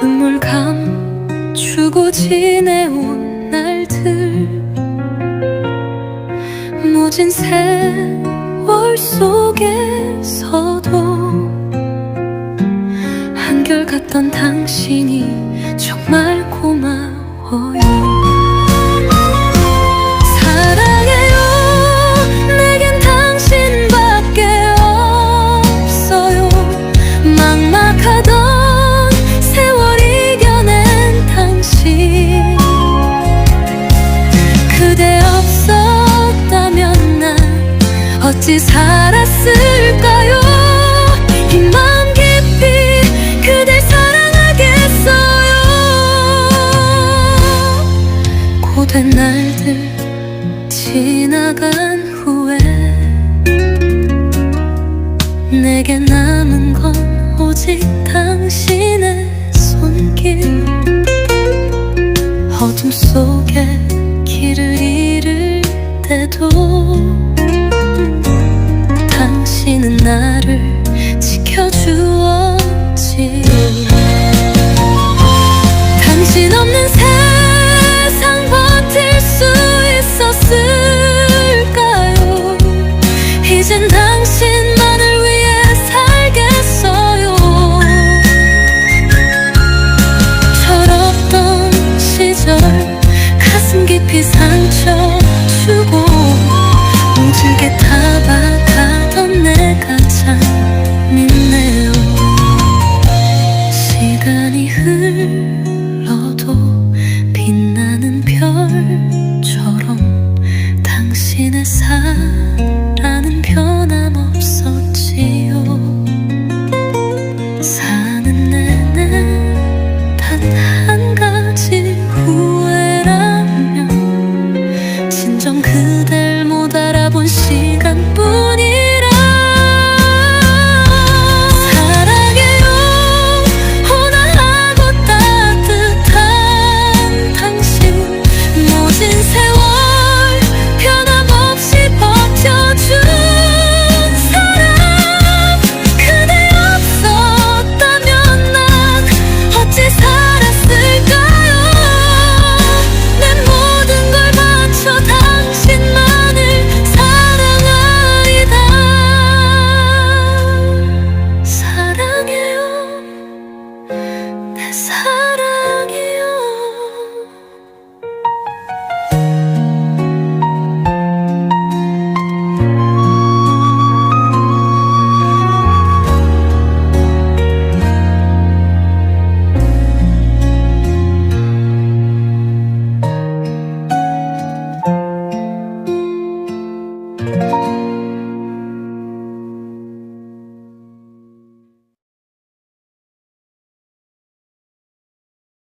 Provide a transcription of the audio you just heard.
눈물 감추고 지내온 날들. 무진 세월 속에서도 한결같던 당신이 정말 고마워. 어찌 살았을까요? 이맘 깊이 그댈 사랑하겠어요. 고된 날들 지나간 후에 내게 남은 건 오직 당신의 손길 어둠 속에 길을 잃을 때도 지는 나를 지켜주었지. 당신 없는 세상 버틸 수 있었을까요? 이젠 당신만을 위해 살겠어요. 철없던 시절 가슴 깊이 상처 주고 뭉칠게